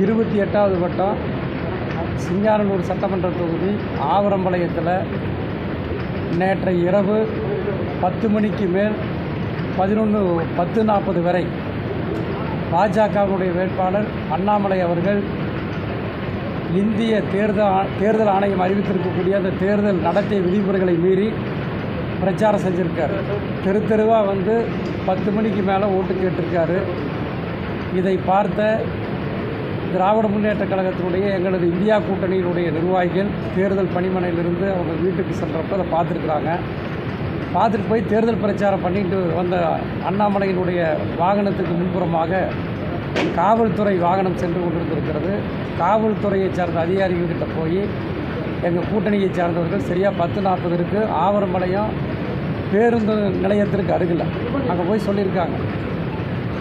இருபத்தி எட்டாவது வட்டம் சிங்காரனூர் சட்டமன்ற தொகுதி ஆவரம்பாளையத்தில் நேற்று இரவு பத்து மணிக்கு மேல் பதினொன்று பத்து நாற்பது வரை பாஜகவினுடைய வேட்பாளர் அண்ணாமலை அவர்கள் இந்திய தேர்தல் ஆ- தேர்தல் ஆணையம் அறிவித்திருக்கக்கூடிய அந்த தேர்தல் நடத்தை விதிமுறைகளை மீறி பிரச்சாரம் செஞ்சுருக்கார். தெரு தெருவாக வந்து பத்து மணிக்கு மேலே ஓட்டு கேட்டிருக்காரு. இதை பார்த்த திராவிட முன்னேற்றக் கழகத்தினுடைய எங்களது இந்தியா கூட்டணியினுடைய நிர்வாகிகள் தேர்தல் பணிமனையிலிருந்து அவங்க வீட்டுக்கு சென்றப்ப அதை பார்த்துருக்குறாங்க. பார்த்துட்டு போய் தேர்தல் பிரச்சாரம் பண்ணிட்டு வந்த அண்ணாமலையினுடைய வாகனத்துக்கு முன்புறமாக காவல்துறை வாகனம் சென்று கொண்டிருந்திருக்கிறது. காவல்துறையைச் சார்ந்த அதிகாரிகள்கிட்ட போய் எங்கள் கூட்டணியைச் சார்ந்தவர்கள் சரியாக பத்து நாற்பது இருக்குது ஆவரமலையும் பேருந்து நிலையத்திற்கு அருகில். அங்கே போய் சொல்லியிருக்காங்க.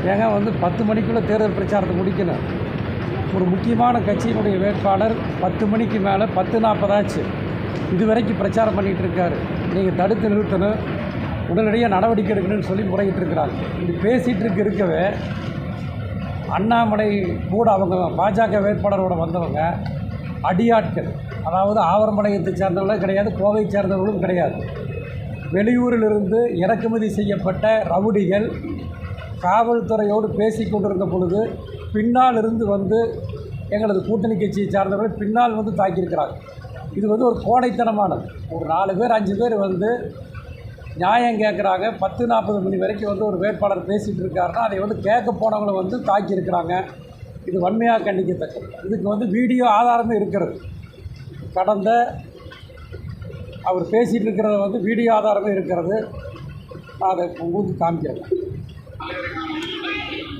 ஏங்க வந்து பத்து மணிக்குள்ளே தேர்தல் பிரச்சாரத்தை முடிக்கணும். ஒரு முக்கியமான கட்சியினுடைய வேட்பாளர் பத்து மணிக்கு மேலே பத்து நாற்பதாச்சு இதுவரைக்கும் பிரச்சாரம் பண்ணிகிட்டு இருக்காரு. நீங்கள் தடுத்து நிறுத்தணும். உடனடியாக நடவடிக்கை எடுக்கணும்னு சொல்லி முறையிட்டு இருக்கிறாங்க இது பேசிகிட்டு இருக்க இருக்கவே அண்ணாமலை கூட அவங்க பாஜக வேட்பாளரோட வந்தவங்க அடியாட்கள். அதாவது ஆவரம்பாளையத்தை சேர்ந்தவங்களும் கிடையாது கோவை சேர்ந்தவர்களும் கிடையாது. வெளியூரிலிருந்து இறக்குமதி செய்யப்பட்ட ரவுடிகள் காவல்துறையோடு பேசி கொண்டிருந்த பொழுது பின்னால் இருந்து வந்து எங்களது கூட்டணி கட்சியை சார்ந்தவர்கள் பின்னால் வந்து தாக்கியிருக்கிறாங்க இது வந்து ஒரு கோடைத்தனமானது. ஒரு நாலு பேர் அஞ்சு பேர் வந்து நியாயம் கேட்குறாங்க. பத்து நாற்பது மணி வரைக்கும் வந்து ஒரு வேட்பாளர் பேசிகிட்டு இருக்காருன்னா அதை வந்து கேட்க போனவங்களை வந்து தாக்கியிருக்கிறாங்க. இது வன்மையாக கண்டிக்கத்தக்கது. இதுக்கு வந்து வீடியோ ஆதாரமே இருக்கிறது. கடந்த அவர் பேசிகிட்டு இருக்கிறத வந்து வீடியோ ஆதாரமே இருக்கிறது. நான் அதை உங்களுக்கு காமிக்கிறேன்.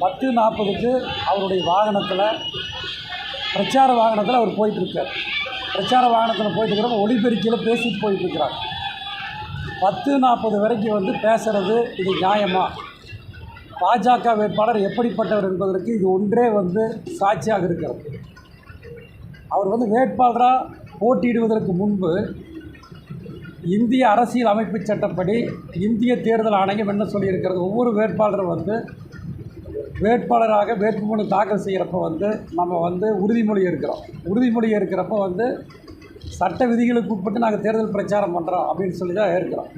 பத்து நாற்பதுக்கு அவருடைய வாகனத்தில் பிரச்சார வாகனத்தில் அவர் போயிட்டுருக்கார். பிரச்சார வாகனத்தில் போயிட்டுருக்கிறப்ப ஒளிபெருக்கியில் பேசிட்டு போயிட்டுருக்கிறார். பத்து நாற்பது வரைக்கும் வந்து பேசுகிறது இது நியாயமா? பாஜக வேட்பாளர் எப்படிப்பட்டவர் என்பதற்கு இது ஒன்றே வந்து சாட்சியாக இருக்கிறது. அவர் வந்து வேட்பாளராக போட்டியிடுவதற்கு முன்பு இந்திய அரசியல் அமைப்பு சட்டப்படி இந்திய தேர்தல் ஆணையம் என்ன சொல்லியிருக்கிறது? ஒவ்வொரு வேட்பாளரும் வந்து வேட்பாளராக வேட்புமனு தாக்கல் செய்கிறப்ப வந்து நம்ம வந்து உறுதிமொழி இருக்கிறோம் உறுதிமொழி இருக்கிறப்ப வந்து சட்ட விதிகளுக்கு உட்பட்டு நாங்கள் தேர்தல் பிரச்சாரம் பண்ணுறோம் அப்படின்னு சொல்லி தான் இருக்கிறோம்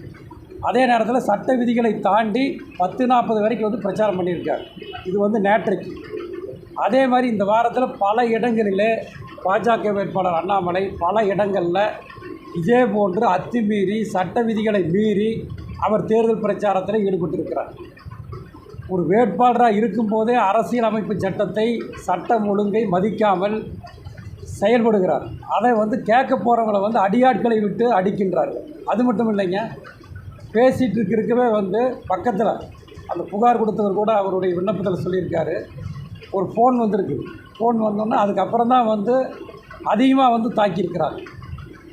அதே நேரத்தில் சட்ட விதிகளை தாண்டி பத்து நாற்பது வரைக்கும் வந்து பிரச்சாரம் பண்ணியிருக்காரு. இது வந்து நேற்றைக்கு. அதே மாதிரி இந்த வாரத்தில் பல இடங்களிலே பாஜக வேட்பாளர் அண்ணாமலை பல இடங்களில் இதே போன்று அத்துமீறி சட்ட விதிகளை மீறி அவர் தேர்தல் பிரச்சாரத்தில் ஈடுபட்டிருக்கிறார். ஒரு வேட்பாளராக இருக்கும்போதே அரசியலமைப்பு சட்டத்தை சட்டம் ஒழுங்கை மதிக்காமல் செயல்படுகிறார். அதை வந்து கேட்க போகிறவங்களை வந்து அடியாட்களை விட்டு அடிக்கின்றார். அது மட்டும் இல்லைங்க பேசிகிட்டு இருக்கிறக்கவே வந்து பக்கத்தில் அந்த புகார் கொடுத்தவர் கூட அவருடைய விண்ணப்பத்தில் சொல்லியிருக்காரு. ஒரு ஃபோன் வந்திருக்கு. ஃபோன் வந்தோன்னே அதுக்கப்புறம் தான் வந்து அதிகமாக வந்து தாக்கியிருக்கிறார்.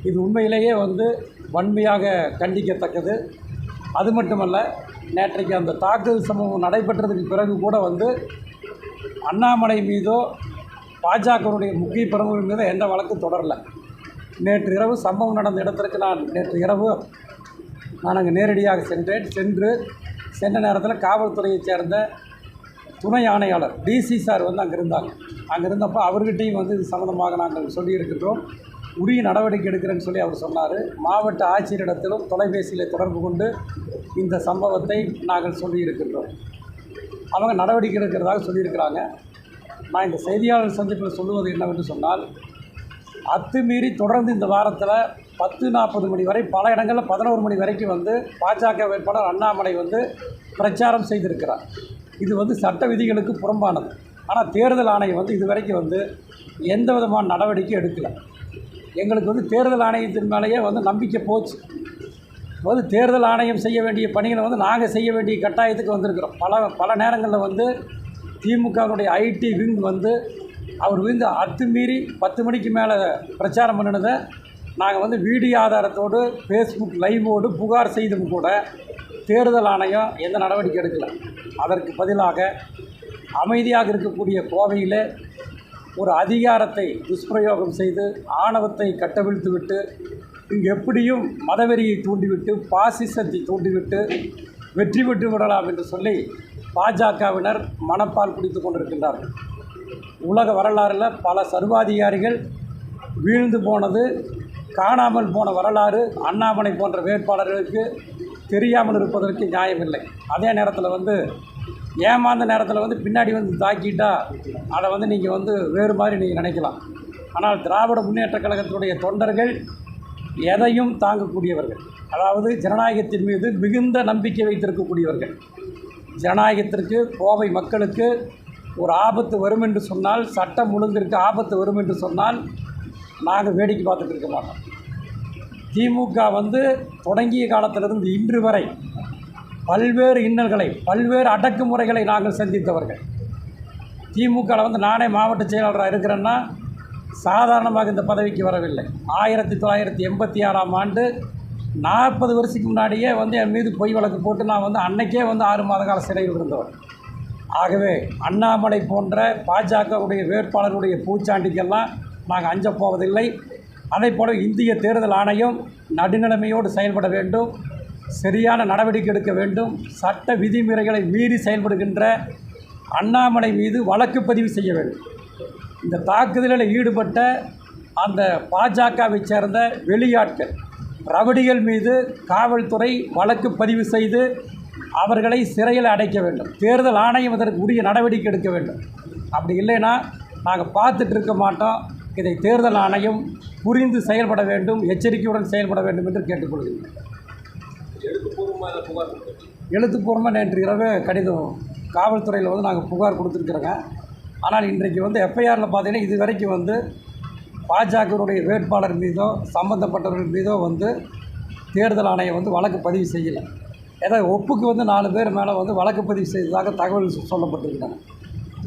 இது உண்மையிலேயே வந்து வன்மையாக கண்டிக்கத்தக்கது. அது மட்டுமல்ல நேற்றைக்கு அந்த தாக்குதல் சம்பவம் நடைபெற்றதுக்கு பிறகு கூட வந்து அண்ணாமலை மீதோ பாஜகவுடைய முக்கிய பிரமுகர் மீதோ எந்த வழக்கும் தொடரல. நேற்று இரவு சம்பவம் நடந்த இடத்திற்கு நான் நேற்று இரவு நான் அங்கே நேரடியாக சென்றேன். சென்று சென்ற நேரத்தில் காவல்துறையைச் சேர்ந்த துணை ஆணையாளர் டிசி சார் வந்து அங்கே இருந்தாங்க அங்கே இருந்தப்போ அவர்கிட்டையும் வந்து இது சம்மந்தமாக நாங்கள் சொல்லியிருக்கின்றோம். உரிய நடவடிக்கை எடுக்கிறேன்னு சொல்லி அவர் சொன்னார். மாவட்ட ஆட்சியரிடத்திலும் தொலைபேசியில் தொடர்பு கொண்டு இந்த சம்பவத்தை நாங்கள் சொல்லியிருக்கின்றோம். அவங்க நடவடிக்கை எடுக்கிறதாக சொல்லியிருக்கிறாங்க. நான் இந்த செய்தியாளர் சந்திப்பில் சொல்லுவது என்னவென்று சொன்னால் அத்துமீறி தொடர்ந்து இந்த வாரத்தில் பத்து நாற்பது மணி வரை பல இடங்களில் பதினோரு மணி வரைக்கும் வந்து பாஜக வேட்பாளர் அண்ணாமலை வந்து பிரச்சாரம் செய்திருக்கிறார். இது வந்து சட்ட விதிகளுக்கு புறம்பானது. ஆனால் தேர்தல் ஆணையம் வந்து இது வரைக்கும் வந்து எந்த விதமான நடவடிக்கை எடுக்கலை. எங்களுக்கு வந்து தேர்தல் ஆணையத்தின் மேலேயே வந்து நம்பிக்கை போச்சு. வந்து தேர்தல் ஆணையம் செய்ய வேண்டிய பணிகளை வந்து நாங்கள் செய்ய வேண்டிய கட்டாயத்துக்கு வந்திருக்கிறோம். பல பல நேரங்களில் வந்து திமுகவினுடைய ஐடி விங் வந்து அவர் வந்து அத்துமீறி பத்து மணிக்கு மேலே பிரச்சாரம் பண்ணினதை நாங்கள் வந்து வீடியோ ஆதாரத்தோடு ஃபேஸ்புக் லைவோடு புகார் செய்தும் கூட தேர்தல் ஆணையம் எந்த நடவடிக்கை எடுக்கலை. அதற்கு பதிலாக அமைதியாக இருக்கக்கூடிய கோவையில் ஒரு அதிகாரத்தை துஷ்பிரயோகம் செய்து ஆணவத்தை கட்டவிழ்த்துவிட்டு இங்கு எப்படியும் மதவெறியை தூண்டிவிட்டு பாசிசத்தை தூண்டிவிட்டு வெற்றி பெற்று விடலாம் என்று சொல்லி பாஜகவினர் மனப்பால் குடித்து கொண்டிருக்கின்றார்கள். உலக வரலாறில் பல சர்வாதிகாரிகள் வீழ்ந்து போனது காணாமல் போன வரலாறு அண்ணாமலை போன்ற வேட்பாளர்களுக்கு தெரியாமல் இருப்பதற்கு நியாயமில்லை. அதே நேரத்தில் வந்து ஏமாந்த நேரத்தில் வந்து பின்னாடி வந்து தாக்கிட்டா அதை வந்து நீங்கள் வந்து வேறு மாதிரி நீங்கள் நினைக்கலாம். ஆனால் திராவிட முன்னேற்றக் கழகத்தினுடைய தொண்டர்கள் எதையும் தாங்கக்கூடியவர்கள். அதாவது ஜனநாயகத்தின் மீது மிகுந்த நம்பிக்கை வைத்திருக்கக்கூடியவர்கள். ஜனநாயகத்திற்கு கோவை மக்களுக்கு ஒரு ஆபத்து வரும் என்று சொன்னால் சட்டம் ஒழுங்கிற்கு ஆபத்து வரும் என்று சொன்னால் நாங்கள் வேடிக்கை பார்த்துட்டு இருக்க மாட்டோம். திமுக வந்து தொடங்கிய காலத்திலிருந்து இன்று வரை பல்வேறு இன்னல்களை பல்வேறு அடக்குமுறைகளை நாங்கள் சந்தித்தவர்கள். திமுகவில் வந்து நானே மாவட்ட செயலாளராக இருக்கிறேன்னா சாதாரணமாக இந்த பதவிக்கு வரவில்லை. ஆயிரத்தி தொள்ளாயிரத்தி எண்பத்தி ஆறாம் ஆண்டு நாற்பது வருஷத்துக்கு முன்னாடியே வந்து என் மீது பொய் வழக்கு போட்டு நான் வந்து அன்னைக்கே வந்து ஆறு மாத கால சிறையில் இருந்தவர். ஆகவே அண்ணாமலை போன்ற பாஜகவுடைய வேட்பாளருடைய பூச்சாண்டிக்கெல்லாம் நாங்கள் அஞ்சப்போவதில்லை அதே போல இந்திய தேர்தல் ஆணையம் நடுநிலைமையோடு செயல்பட வேண்டும். சரியான நடவடிக்கை எடுக்க வேண்டும். சட்ட விதிமுறைகளை மீறி செயல்படுகின்ற அண்ணாமலை மீது வழக்கு பதிவு செய்ய வேண்டும். இந்த தாக்குதலில் ஈடுபட்ட அந்த பாஜகவை சேர்ந்த வெளியாட்கள் ரவடிகள் மீது காவல்துறை வழக்கு பதிவு செய்து அவர்களை சிறையில் அடைக்க வேண்டும். தேர்தல் ஆணையம் இதற்கு உரிய நடவடிக்கை எடுக்க வேண்டும். அப்படி இல்லைன்னா நாங்கள் பார்த்துட்டு இருக்க மாட்டோம். இதை தேர்தல் ஆணையம் புரிந்து செயல்பட வேண்டும் எச்சரிக்கையுடன் செயல்பட வேண்டும் என்று கேட்டுக்கொள்கிறேன். எழுத்துப்பூர்வமாக நேற்று இரவு கடிதம் காவல்துறையில் வந்து நாங்கள் புகார் கொடுத்துருக்குறோங்க. ஆனால் இன்றைக்கு வந்து எஃப்ஐஆரில் பார்த்தீங்கன்னா இது வரைக்கும் வந்து பாஜகவுடைய வேட்பாளர் மீதோ சம்மந்தப்பட்டவர்கள் மீதோ வந்து தேர்தல் ஆணையம் வந்து வழக்கு பதிவு செய்யலை. ஏதோ ஒப்புக்கு வந்து நாலு பேர் மேலே வந்து வழக்கு பதிவு செய்ததாக தகவல் சொல்லப்பட்டிருக்கிறாங்க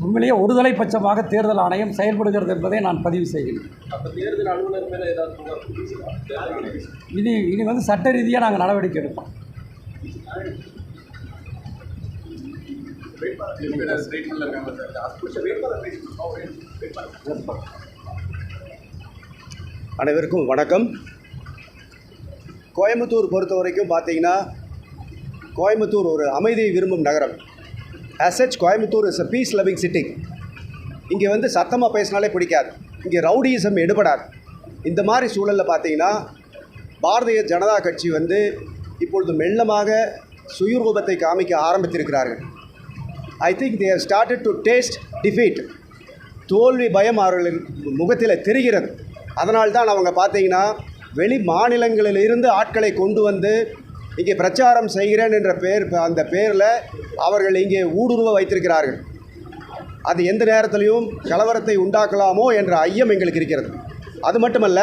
உண்மையிலேயே ஒருதலை பட்சமாக தேர்தல் ஆணையம் செயல்படுகிறது என்பதை நான் பதிவு செய்கிறேன் அப்போ தேர்தல் அலுவலர் மேலே ஏதாவது புகார் கொடுத்தீங்களா? தேர்தல் ஆணையம். இனி இனி வந்து சட்ட ரீதியாக நாங்கள் நடவடிக்கை எடுப்போம். அனைவருக்கும் வணக்கம் கோயம்புத்தூர் பொறுத்த வரைக்கும் பார்த்தீங்கன்னா கோயம்புத்தூர் ஒரு அமைதியை விரும்பும் நகரம் as such Coimbatore is a peace loving city இங்கே வந்து சத்தமாக பேசினாலே பிடிக்காது. இங்கே ரவுடியிசம் எடுபடாது. இந்த மாதிரி சூழலில் பார்த்தீங்கன்னா பாரதிய ஜனதா கட்சி வந்து இப்பொழுது மெல்லமாக சுயரூபத்தை காமிக்க ஆரம்பித்திருக்கிறார்கள். I think they started to taste defeat தோல்வி பயம் அவர்களின் முகத்தில் தெரிகிறது. அதனால்தான் அவங்க பார்த்தீங்கன்னா வெளி மாநிலங்களிலிருந்து ஆட்களை கொண்டு வந்து இங்கே பிரச்சாரம் செய்கிறேன் என்ற பேர் அந்த பேரில் அவர்கள் இங்கே ஊடுருவ வைத்திருக்கிறார்கள். அது எந்த நேரத்திலையும் கலவரத்தை உண்டாக்கலாமோ என்ற ஐயம் எங்களுக்கு இருக்கிறது. அது மட்டுமல்ல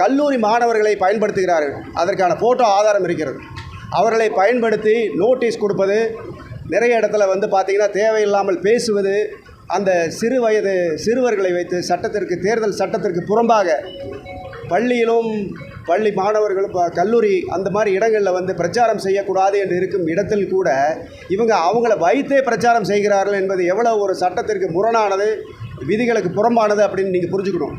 கல்லூரி மாணவர்களை பயன்படுத்துகிறார்கள். அதற்கான ஃபோட்டோ ஆதாரம் இருக்கிறது. அவர்களை பயன்படுத்தி நோட்டீஸ் கொடுப்பது நிறைய இடத்துல வந்து பார்த்திங்கன்னா தேவையில்லாமல் பேசுவது அந்த சிறு வயது சிறுவர்களை வைத்து சட்டத்திற்கு தேர்தல் சட்டத்திற்கு புறம்பாக பள்ளியிலும் பள்ளி மாணவர்களும் இப்போ கல்லூரி அந்த மாதிரி இடங்களில் வந்து பிரச்சாரம் செய்யக்கூடாது என்று இருக்கும் இடத்தில் கூட இவங்க அவங்கள வைத்தே பிரச்சாரம் செய்கிறார்கள் என்பது எவ்வளோ ஒரு சட்டத்திற்கு முரணானது விதிகளுக்கு புறம்பானது அப்படின்னு நீங்கள் புரிஞ்சுக்கணும்.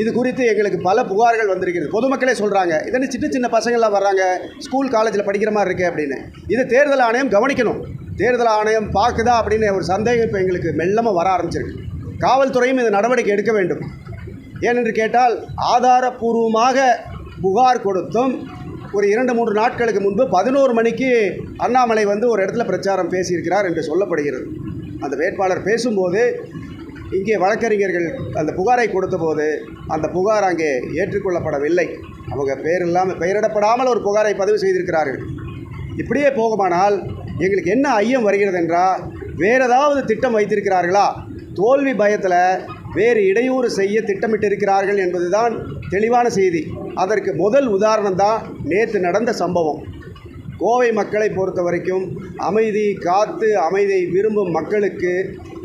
இது குறித்து எங்களுக்கு பல புகார்கள் வந்திருக்கிறது. பொதுமக்களே சொல்கிறாங்க இதனை சின்ன சின்ன பசங்கள்லாம் வர்றாங்க ஸ்கூல் காலேஜில் படிக்கிற மாதிரி இருக்கே அப்படின்னு. இது தேர்தல் ஆணையம் கவனிக்கணும். தேர்தல் ஆணையம் பார்க்குதா அப்படின்னு ஒரு சந்தேகம் இப்போ எங்களுக்கு மெல்லமாக வர ஆரம்பிச்சிருக்கு. காவல்துறையும் இந்த நடவடிக்கை எடுக்க வேண்டும். ஏனென்று கேட்டால் ஆதாரபூர்வமாக புகார் கொடுத்தும் ஒரு இரண்டு மூன்று நாட்களுக்கு முன்பு பதினோரு மணிக்கு அண்ணாமலை வந்து ஒரு இடத்துல பிரச்சாரம் பேசியிருக்கிறார் என்று சொல்லப்படுகிறது. அந்த வேட்பாளர் பேசும்போது இங்கே வழக்கறிஞர்கள் அந்த புகாரை கொடுத்தபோது அந்த புகார் அங்கே ஏற்றுக்கொள்ளப்படவில்லை. அவங்க பெயர் இல்லாமல் பெயரிடப்படாமல் ஒரு புகாரை பதிவு செய்திருக்கிறார்கள். இப்படியே போகுமானால் எங்களுக்கு என்ன ஐயம் வருகிறது என்றால் வேறு ஏதாவது திட்டம் வைத்திருக்கிறார்களா? தோல்வி பயத்தில் வேறு இடையூறு செய்ய திட்டமிட்டிருக்கிறார்கள் என்பதுதான் தெளிவான செய்தி. அதற்கு முதல் உதாரணம் தான் நேற்று நடந்த சம்பவம். கோவை மக்களை பொறுத்த வரைக்கும் அமைதி காத்து அமைதியை விரும்பும் மக்களுக்கு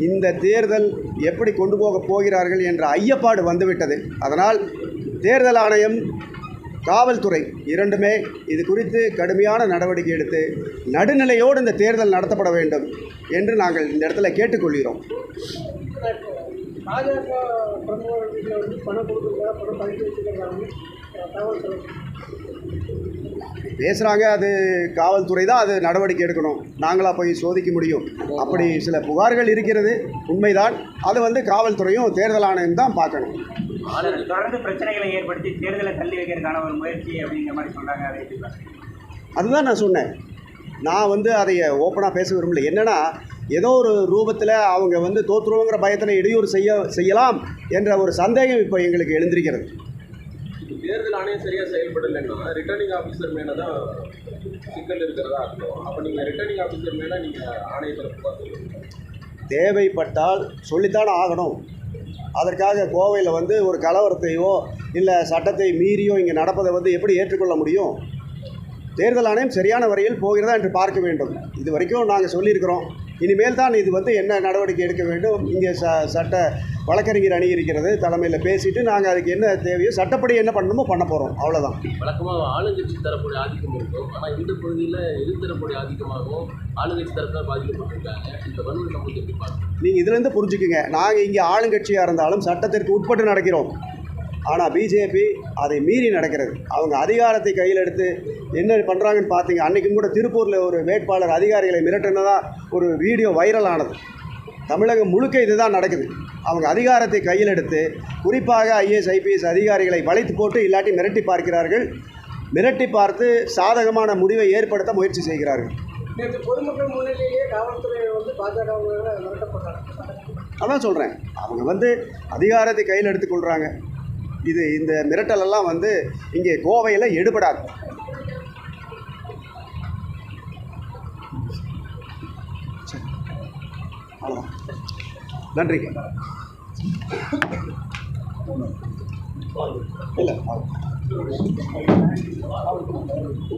இந்த தேர்தல் எப்படி கொண்டு போகப் போகிறார்கள் என்ற ஐயப்பாடு வந்துவிட்டது. அதனால் தேர்தல் ஆணையம் காவல்துறை இரண்டுமே இது குறித்து கடுமையான நடவடிக்கை எடுத்து நடுநிலையோடு இந்த தேர்தல் நடத்தப்பட வேண்டும் என்று நாங்கள் இந்த இடத்துல கேட்டுக்கொள்கிறோம். பாஜக பிரமுகர் வீட்டில் வந்து பணம் கொடுக்குறதா பணம் பதுக்கி வச்சுக்கிறாங்க தகவல் பேசுகிறாங்க அது காவல்துறை தான் அது நடவடிக்கை எடுக்கணும். நாங்களாக போய் சோதிக்க முடியும். அப்படி சில புகார்கள் இருக்கிறது உண்மைதான். அது வந்து காவல்துறையும் தேர்தல் ஆணையம் தான் பார்க்கணும். தொடர்ந்து பிரச்சனைகளை ஏற்படுத்தி தேர்தலை தள்ளி வைக்கிறதுக்கான ஒரு முயற்சி அப்படிங்கிற மாதிரி சொல்றாங்க அதை எப்படி பார்க்கறீங்க? அதுதான் நான் சொன்னேன். நான் வந்து அதை ஓப்பனாக பேச விரும்பல. என்னென்னா ஏதோ ஒரு ரூபத்தில் அவங்க வந்து தோற்றுருவோங்கிற பயத்தினை இடையூறு செய்ய செய்யலாம் என்ற ஒரு சந்தேகம் இப்போ எங்களுக்கு எழுந்திருக்கிறது. தேர்தல் ஆணையம் சரியாக செயல்படலைன்னா ரிட்டர்னிங் ஆஃபீஸர் மேலே தான் சிக்கல் இருக்கிறதா அர்த்தம். அப்போ நீங்கள் ரிட்டர்னிங் ஆஃபீஸர் மேலே நீங்கள் ஆணையத்தில் புகார் தேவைப்பட்டால் சொல்லித்தானே ஆகணும். அதற்காக கோவையில் வந்து ஒரு கலவரத்தையோ இல்லை சட்டத்தை மீறியோ இங்கே நடப்பதை வந்து எப்படி ஏற்றுக்கொள்ள முடியும்? தேர்தல் ஆணையம் சரியான வரையில் போகிறதா என்று பார்க்க வேண்டும். இது வரைக்கும் நாங்கள் சொல்லியிருக்கிறோம். இனிமேல் தான் இது வந்து என்ன நடவடிக்கை எடுக்க வேண்டும்? இங்கே ச சட்ட வழக்கறிஞர் அணி இருக்கிறது தலைமையில் பேசிட்டு நாங்கள் அதுக்கு என்ன தேவையோ சட்டப்படி என்ன பண்ணணுமோ பண்ண போகிறோம் அவ்வளோதான் வழக்கமாக ஆளுங்கட்சி தரப்புடைய ஆதிக்கம் இருக்கும். ஆனால் இந்த பகுதியில் எதிர்த்தரப்புடைய ஆதிக்கமாகவும் ஆளுங்கட்சி தரப்பில் பாதிக்கப்பட்டிருக்காங்க. இந்த வன்முறை நம்மளுக்கு எப்படி பார்க்கணும்? நீங்கள் இதுலேருந்து புரிஞ்சுக்குங்க. நாங்கள் இங்கே ஆளுங்கட்சியாக இருந்தாலும் சட்டத்திற்கு உட்பட்டு நடக்கிறோம். ஆனால் பிஜேபி அதை மீறி நடக்கிறது. அவங்க அதிகாரத்தை கையில் எடுத்து என்ன பண்ணுறாங்கன்னு பார்த்தீங்க அன்றைக்கும் கூட திருப்பூரில் ஒரு வேட்பாளர் அதிகாரிகளை மிரட்டினதா ஒரு வீடியோ வைரல் ஆனது. தமிழகம் முழுக்க இதுதான் நடக்குது. அவங்க அதிகாரத்தை கையில் எடுத்து குறிப்பாக ஐஏஎஸ் ஐபிஎஸ் அதிகாரிகளை வளைத்து போட்டு இல்லாட்டி மிரட்டி பார்க்கிறார்கள். மிரட்டி பார்த்து சாதகமான முடிவை ஏற்படுத்த முயற்சி செய்கிறார்கள். அதான் சொல்கிறேன் அவங்க வந்து அதிகாரத்தை கையில் எடுத்துக்கொள்கிறாங்க இது இந்த மிரட்டலெல்லாம் வந்து இங்கே கோவையில் எடுபடாது சரி. நன்றிங்க இல்லை